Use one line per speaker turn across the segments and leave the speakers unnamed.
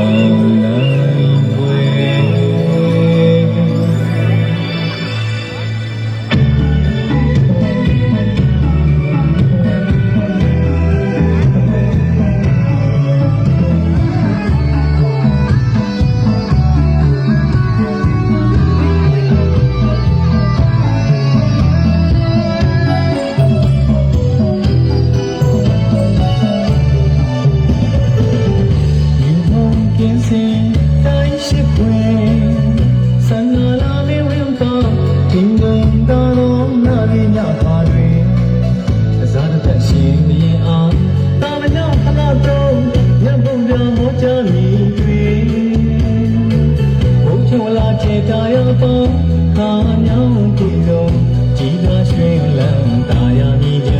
love. ပေါ်ခါမြောင်းတီတော်ကြည်သာရွှေလန်းတာယာမြည်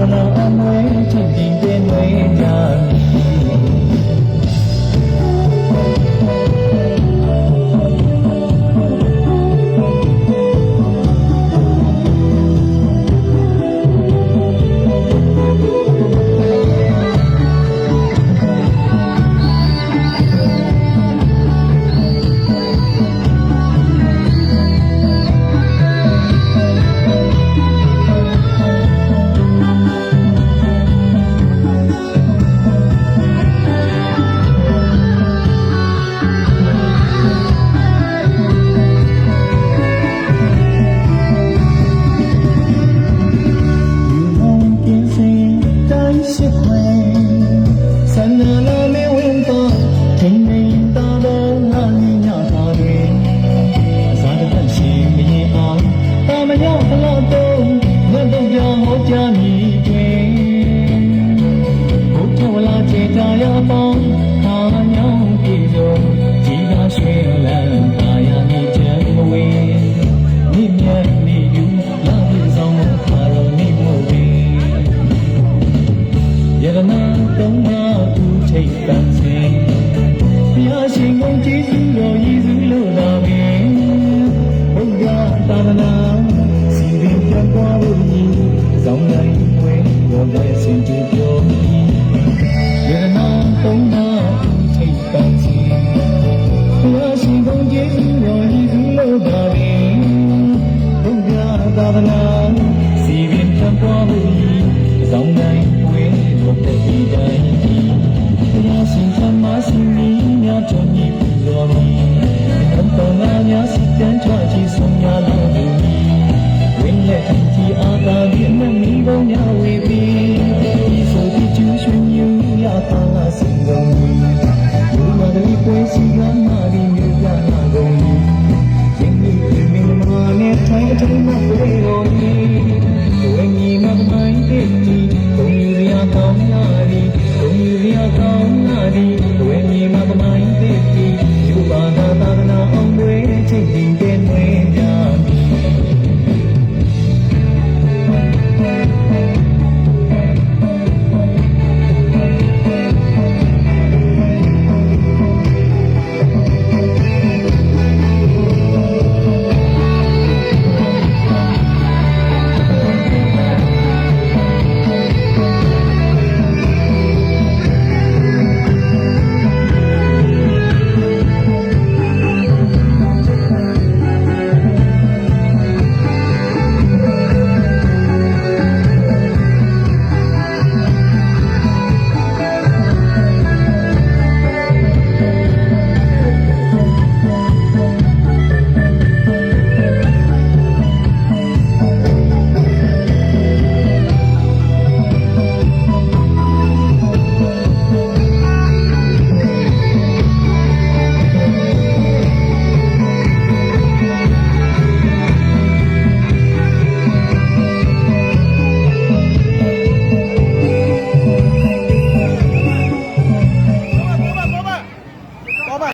သာသနာအမွေချစ်တင်တွင်ကြ သာသနာစီရင်ကြွားဖို့ညီဆောင်နိုင် သာသနာစီရင်ပြပွားမှုဤသောင်းတိုင်း ကောင်းလာသည်လွယ်မြေမှာပမိုင်းသေး